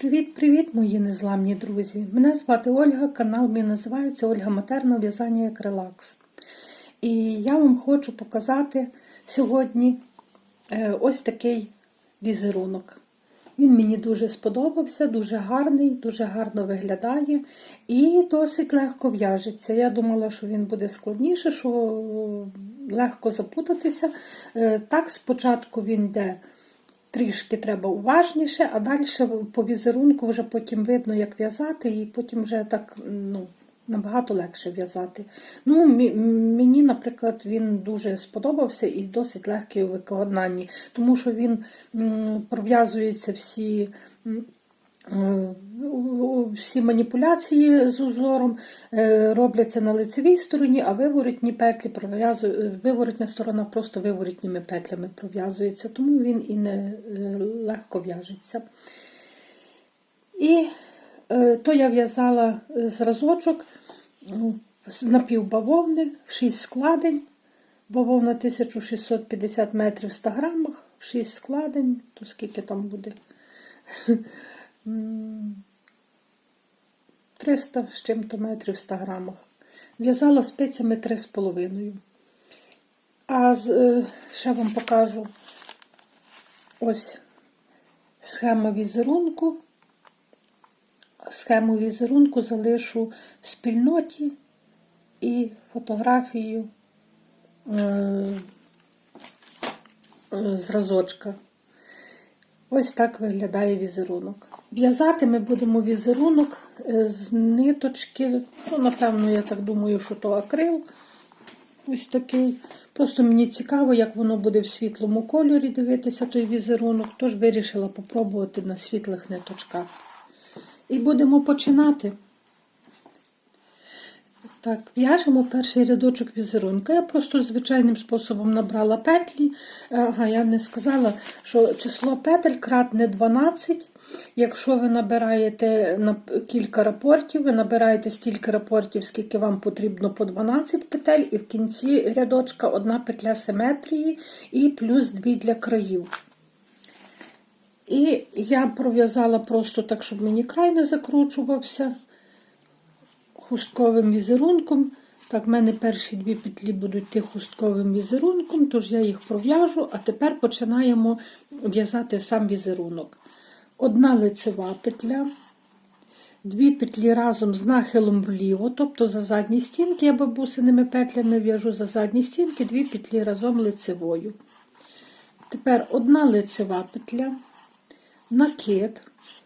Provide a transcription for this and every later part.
Привіт-привіт, мої незламні друзі! Мене звати Ольга, канал мій називається Ольга Матерна В'язання як релакс. І я вам хочу показати сьогодні е, ось такий візерунок. Він мені дуже сподобався, дуже гарний, дуже гарно виглядає і досить легко в'яжеться. Я думала, що він буде складніше, що легко запутатися. Е, Так, спочатку він йде. Трішки треба уважніше, а далі по візерунку вже потім видно, як в'язати, і потім вже так ну, набагато легше в'язати. Ну, Мені, наприклад, він дуже сподобався і досить легкий у виконанні, тому що він пров'язується всі. Всі маніпуляції з узором е, робляться на лицевій стороні, а виворотні петлі виворотня сторона просто виворотніми петлями пров'язується, тому він і не е, легко в'яжеться. І е, то я в'язала зразочок напівбавовни в 6 складень. Бавовна 1650 метрів в 100 грамах, 6 складень, то скільки там буде. 300 з чим-то метрів в 100 грамах. В'язала спицями 3,5. А е, ще вам покажу ось схема візерунку. Схему візерунку залишу в спільноті і фотографію е, е, зразочка. Ось так виглядає візерунок. В'язати ми будемо візерунок е, з ниточки. Ну, Напевно, я так думаю, що то акрил. Ось такий. Просто мені цікаво, як воно буде в світлому кольорі дивитися той візерунок, тож вирішила попробувати на світлих ниточках. І будемо починати. Так, в'яжемо перший рядочок візерунка. Я просто звичайним способом набрала петлі. Ага, я не сказала, що число петель кратне 12. Якщо ви набираєте на кілька рапортів, ви набираєте стільки рапортів, скільки вам потрібно по 12 петель, і в кінці рядочка одна петля симетрії і плюс дві для країв. І я пров'язала просто так, щоб мені край не закручувався хустковим візерунком. Так, в мене перші дві петлі будуть йти хустковим візерунком, тож я їх пров'яжу, а тепер починаємо в'язати сам візерунок. Одна лицева петля, дві петлі разом з нахилом вліво, тобто за задні стінки, я бабусиними петлями в'яжу за задні стінки, дві петлі разом лицевою. Тепер одна лицева петля, накид,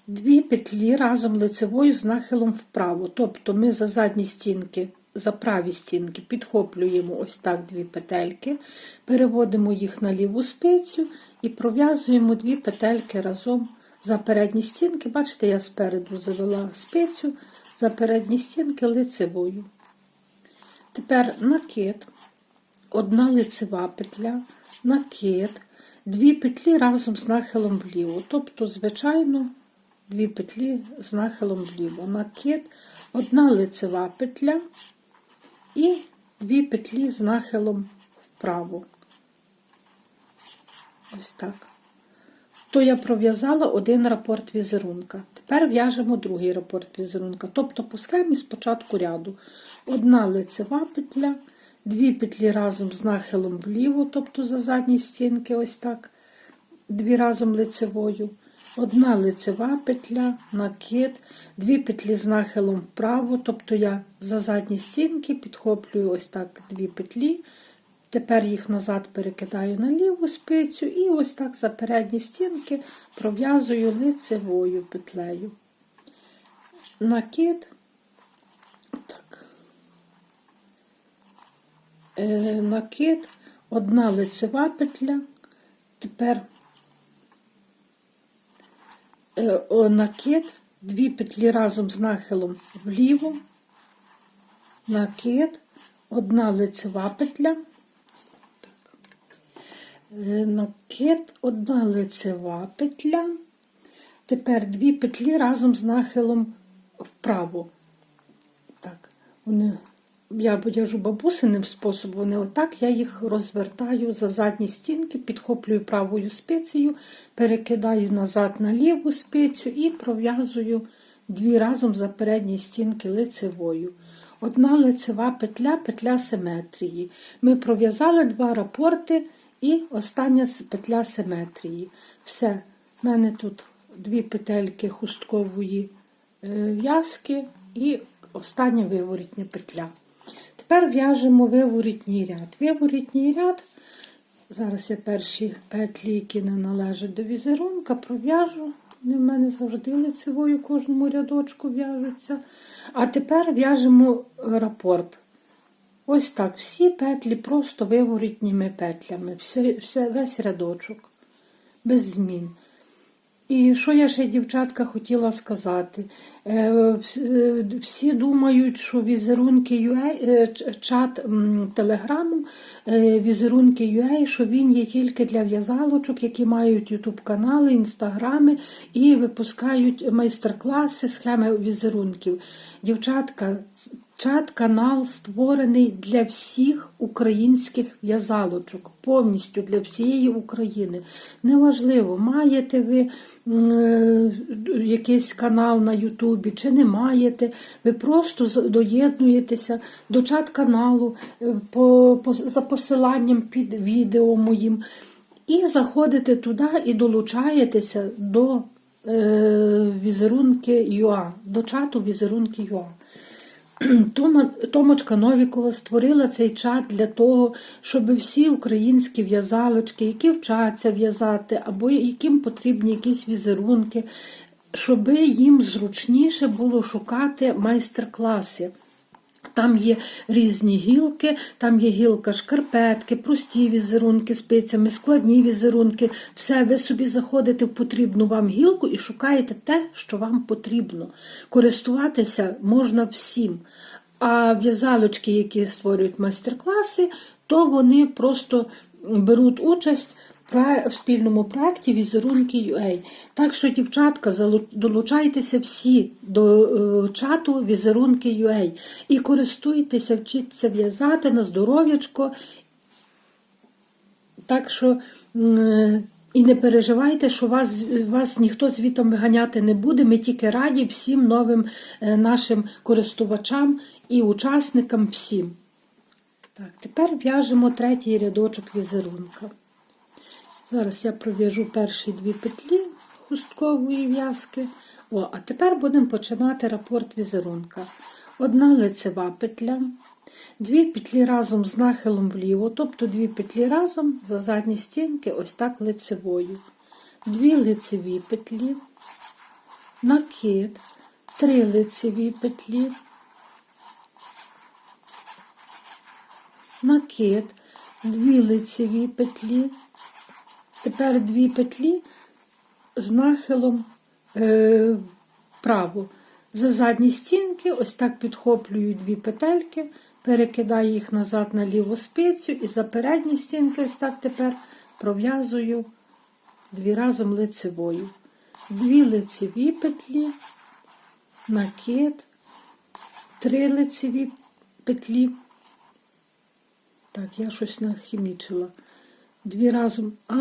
Дві петлі разом лицевою з нахилом вправо. Тобто ми за задні стінки, за праві стінки підхоплюємо ось так дві петельки, переводимо їх на ліву спицю і пров'язуємо дві петельки разом за передні стінки. Бачите, я спереду завела спицю за передні стінки лицевою. Тепер накид, одна лицева петля, накид, дві петлі разом з нахилом вліво. Тобто, звичайно, дві петлі з нахилом вліво. Накид, одна лицева петля і дві петлі з нахилом вправо. Ось так. То я пров'язала один рапорт візерунка. Тепер в'яжемо другий рапорт візерунка. Тобто по схемі спочатку ряду. Одна лицева петля, дві петлі разом з нахилом вліво, тобто за задні стінки, ось так, дві разом лицевою. Одна лицева петля, накид, дві петлі з нахилом вправо, тобто я за задні стінки підхоплюю ось так дві петлі. Тепер їх назад перекидаю на ліву спицю і ось так за передні стінки пров'язую лицевою петлею. Накид, так, е, накид, одна лицева петля. Тепер накид, дві петлі разом з нахилом вліво, накид, одна лицева петля, е, накид, одна лицева петля, тепер дві петлі разом з нахилом вправо. Так, вони я в'яжу бабусиним способом, вони отак я їх розвертаю за задні стінки, підхоплюю правою спицею, перекидаю назад на ліву спицю і пров'язую дві разом за передні стінки лицевою. Одна лицева петля, петля симетрії. Ми пров'язали два рапорти і остання петля симетрії. Все, в мене тут дві петельки хусткової е, в'язки і остання виворітня петля. Тепер в'яжемо виворітній ряд. Виворітній ряд, зараз я перші петлі, які не належать до візерунка, пров'яжу. Вони в мене завжди лицевою кожному рядочку в'яжуться. А тепер в'яжемо рапорт. Ось так, всі петлі просто виворітніми петлями, все, все, весь рядочок, без змін. І що я ще, дівчатка, хотіла сказати? Е, е, Всі думають, що візерунки UA, е, чат телеграму, візерунки UA, що він є тільки для в'язалочок, які мають ютуб канали, інстаграми і випускають майстер-класи, схеми візерунків. Дівчатка, чат канал створений для всіх українських в'язалочок, повністю для всієї України. Неважливо, маєте ви е, якийсь канал на Ютубі чи не маєте, ви просто доєднуєтеся до чат каналу е, по, по, за посиланням під відео моїм. І заходите туди і долучаєтеся до е, візерунки ЮА, до чату візерунки ЮА. Тома, Томочка Новікова створила цей чат для того, щоб всі українські в'язалочки, які вчаться в'язати, або яким потрібні якісь візерунки, щоб їм зручніше було шукати майстер-класи. Там є різні гілки, там є гілка шкарпетки, прості візерунки спицями, складні візерунки. Все, ви собі заходите в потрібну вам гілку і шукаєте те, що вам потрібно. Користуватися можна всім. А в'язалочки, які створюють майстер-класи, то вони просто беруть участь в спільному проєкті візерунки UA. Так що, дівчатка, долучайтеся всі до е, чату візерунки UA і користуйтеся, вчіться в'язати на здоров'ячко. Так що і не переживайте, що вас, вас ніхто звітом виганяти не буде. Ми тільки раді всім новим е, нашим користувачам і учасникам всім. Так, тепер в'яжемо третій рядочок візерунка. Зараз я пров'яжу перші дві петлі хусткової в'язки. О, а тепер будемо починати рапорт візерунка. Одна лицева петля, дві петлі разом з нахилом вліво, тобто дві петлі разом за задні стінки, ось так лицевою. Дві лицеві петлі, накид, три лицеві петлі, накид, дві лицеві петлі. Тепер дві петлі з нахилом е, вправо. За задні стінки, ось так підхоплюю дві петельки, перекидаю їх назад на ліву спицю і за передні стінки, ось так тепер пров'язую дві разом лицевою. Дві лицеві петлі, накид, три лицеві петлі. Так, я щось нахімічила. Дві разом. А,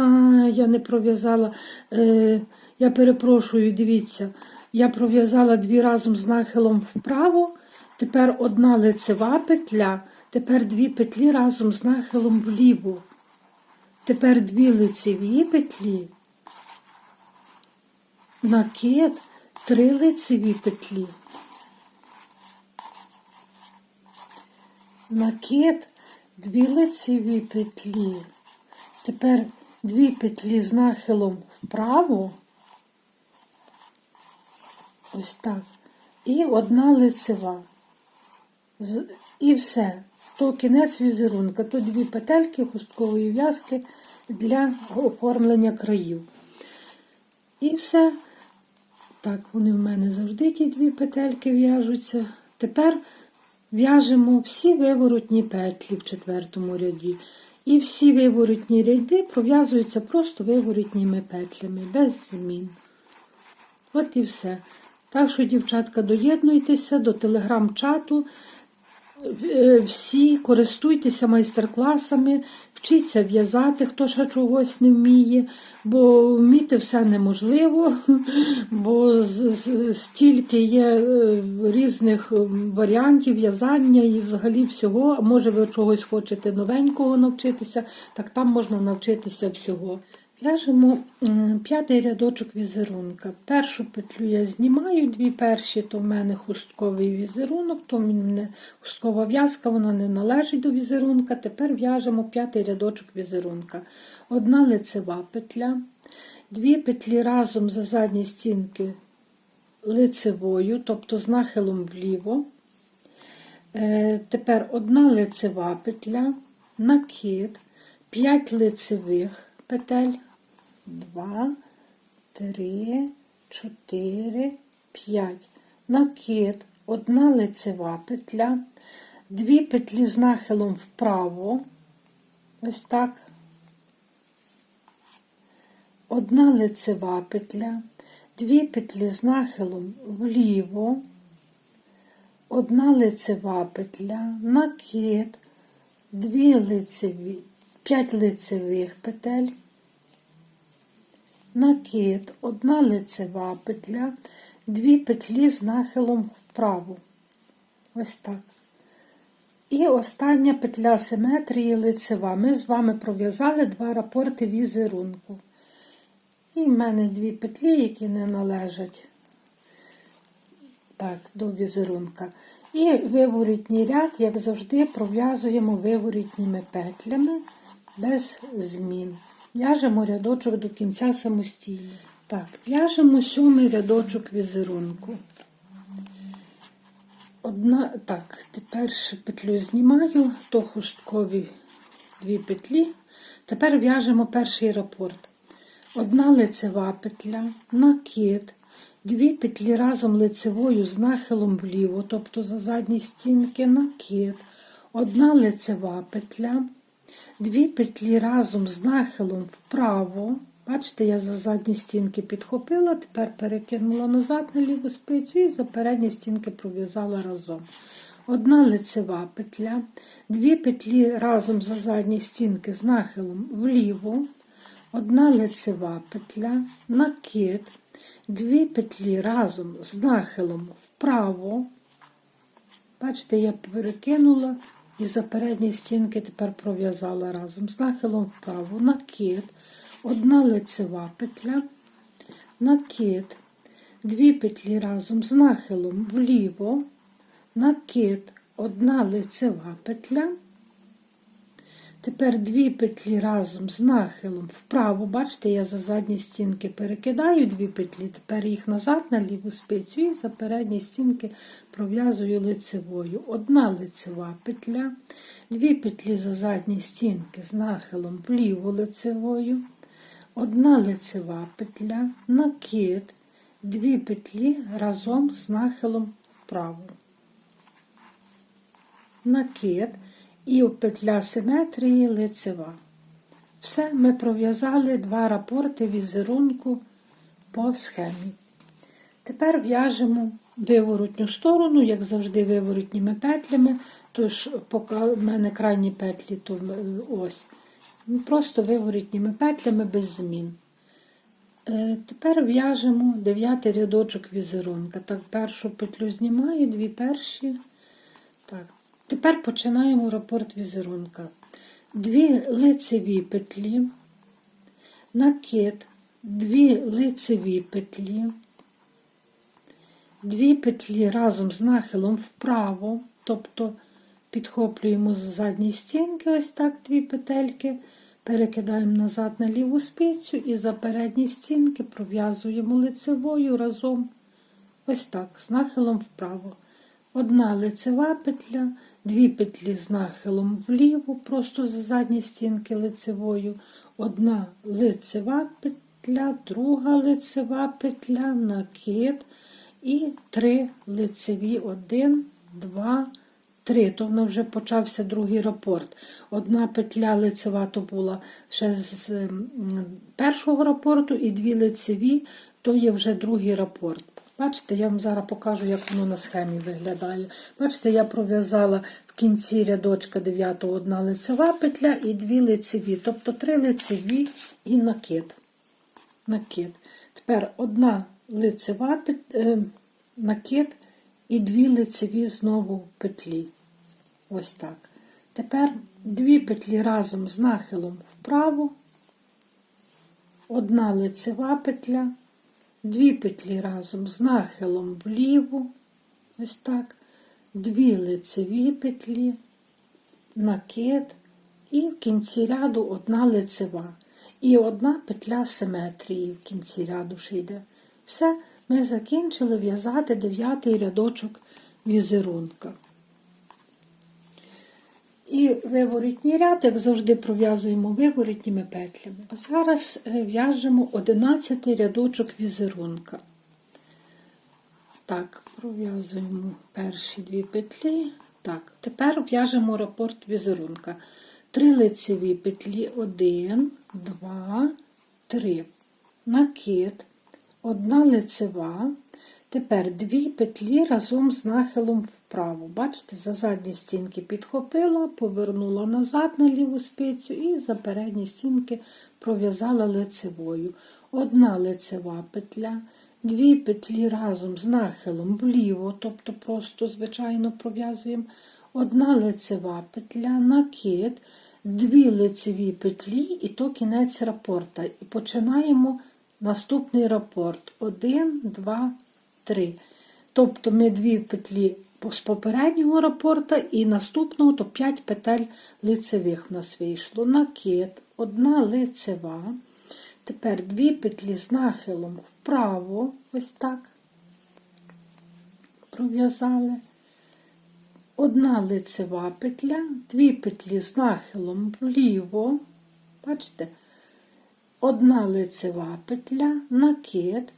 я не пров'язала. Е, я перепрошую, дивіться. Я пров'язала дві разом з нахилом вправо. Тепер одна лицева петля, тепер дві петлі разом з нахилом вліво. Тепер дві лицеві петлі. Накид, три лицеві петлі. Накид, дві лицеві петлі. Тепер дві петлі з нахилом вправо. Ось так. І одна лицева. І все. То кінець візерунка. То дві петельки хусткової в'язки для оформлення країв. І все. Так, вони в мене завжди ті дві петельки в'яжуться. Тепер в'яжемо всі виворотні петлі в четвертому ряді. І всі виворотні ряди пров'язуються просто виворотніми петлями, без змін. От і все. Так що, дівчатка, доєднуйтеся до телеграм-чату всі користуйтеся майстер-класами, вчіться в'язати, хто ще чогось не вміє, бо вміти все неможливо, бо стільки є е, різних е, варіантів в'язання і взагалі всього. А може ви чогось хочете новенького навчитися, так там можна навчитися всього. В'яжемо п'ятий рядочок візерунка. Першу петлю я знімаю, дві перші, то в мене хустковий візерунок, то в мене хусткова в'язка, вона не належить до візерунка. Тепер в'яжемо п'ятий рядочок візерунка. Одна лицева петля, дві петлі разом за задні стінки лицевою, тобто з нахилом вліво. Е, Тепер одна лицева петля, накид, 5 лицевих петель, 2, 3, 4, 5. Накид, одна лицева петля, дві петлі з нахилом вправо, ось так. Одна лицева петля, дві петлі з нахилом вліво, одна лицева петля, накид, дві лицеві, п'ять лицевих петель, накид, одна лицева петля, дві петлі з нахилом вправо. Ось так. І остання петля симетрії лицева. Ми з вами пров'язали два рапорти візерунку. І в мене дві петлі, які не належать так, до візерунка. І виворітній ряд, як завжди, пров'язуємо виворітніми петлями без змін. В'яжемо рядочок до кінця самостійно. Так, в'яжемо сьомий рядочок візерунку. Одна, так, тепер петлю знімаю, то хусткові дві петлі. Тепер в'яжемо перший рапорт. Одна лицева петля, накид, дві петлі разом лицевою з нахилом вліво, тобто за задні стінки, накид, одна лицева петля, дві петлі разом з нахилом вправо. Бачите, я за задні стінки підхопила, тепер перекинула назад на ліву спицю і за передні стінки пров'язала разом. Одна лицева петля, дві петлі разом за задні стінки з нахилом вліво, одна лицева петля, накид, дві петлі разом з нахилом вправо. Бачите, я перекинула і за передні стінки тепер пров'язала разом з нахилом вправо, накид, одна лицева петля, накид, дві петлі разом з нахилом вліво, накид, одна лицева петля. Тепер дві петлі разом з нахилом вправо, бачите, я за задні стінки перекидаю дві петлі, тепер їх назад на ліву спицю і за передні стінки пров'язую лицевою. Одна лицева петля, дві петлі за задні стінки з нахилом вліву лицевою, одна лицева петля, накид, дві петлі разом з нахилом вправо. Накид і петля симетрії лицева. Все, ми пров'язали два рапорти візерунку по схемі. Тепер в'яжемо виворотню сторону, як завжди, виворотніми петлями, тож поки в мене крайні петлі, то ось. Просто виворотніми петлями без змін. Е, Тепер в'яжемо дев'ятий рядочок візерунка. Так, першу петлю знімаю, дві перші. Так, Тепер починаємо рапорт візерунка. Дві лицеві петлі, накид, дві лицеві петлі, дві петлі разом з нахилом вправо, тобто підхоплюємо з задньої стінки, ось так дві петельки, перекидаємо назад на ліву спицю і за передні стінки пров'язуємо лицевою разом, ось так, з нахилом вправо. Одна лицева петля, дві петлі з нахилом вліво, просто за задні стінки лицевою, одна лицева петля, друга лицева петля, накид і три лицеві, один, два, три. То воно вже почався другий рапорт. Одна петля лицева то була ще з першого рапорту, і дві лицеві, то є вже другий рапорт. Бачите, я вам зараз покажу, як воно на схемі виглядає. Бачите, я пров'язала в кінці рядочка 9 одна лицева петля і дві лицеві, тобто три лицеві і накид. накид. Тепер одна лицева пет- е, накид і дві лицеві знову петлі. Ось так. Тепер дві петлі разом з нахилом вправо, одна лицева петля, дві петлі разом з нахилом вліво, ось так, дві лицеві петлі, накид і в кінці ряду одна лицева. І одна петля симетрії в кінці ряду ще йде. Все, ми закінчили в'язати дев'ятий рядочок візерунка. І виворітній ряд, як завжди, пров'язуємо виворітніми петлями. А зараз е, в'яжемо 11 рядочок візерунка. Так, пров'язуємо перші дві петлі. Так, тепер в'яжемо рапорт візерунка. Три лицеві петлі, один, два, три. Накид, одна лицева. Тепер дві петлі разом з нахилом вправо. Бачите, за задні стінки підхопила, повернула назад на ліву спицю і за передні стінки пров'язала лицевою. Одна лицева петля, дві петлі разом з нахилом вліво, тобто просто, звичайно, пров'язуємо. Одна лицева петля, накид, дві лицеві петлі, і то кінець рапорта. І починаємо наступний рапорт. Один, два, три. Тобто ми дві петлі з попереднього рапорта і наступного, то 5 петель лицевих в нас вийшло. Накид, одна лицева. Тепер дві петлі з нахилом вправо, ось так. Пров'язали. Одна лицева петля, дві петлі з нахилом вліво. Бачите? Одна лицева петля, накид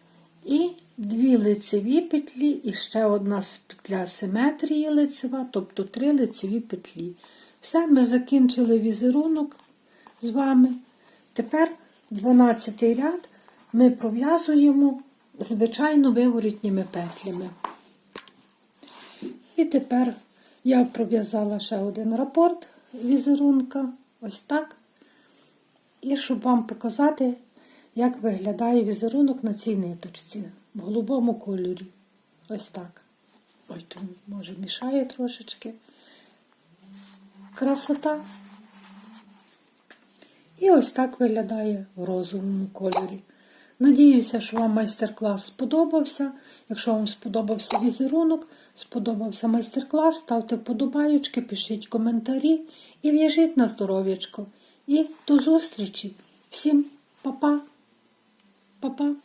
і дві лицеві петлі, і ще одна петля симетрії лицева, тобто три лицеві петлі. Все, ми закінчили візерунок з вами. Тепер 12 ряд ми пров'язуємо звичайно виворітніми петлями. І тепер я пров'язала ще один рапорт візерунка, ось так. І щоб вам показати, як виглядає візерунок на цій ниточці в голубому кольорі. Ось так. Ой, тут може мішає трошечки. Красота. І ось так виглядає в розовому кольорі. Надіюся, що вам майстер-клас сподобався. Якщо вам сподобався візерунок, сподобався майстер-клас, ставте вподобайочки, пишіть коментарі і в'яжіть на здоров'ячко. І до зустрічі! Всім па-па! Па-па!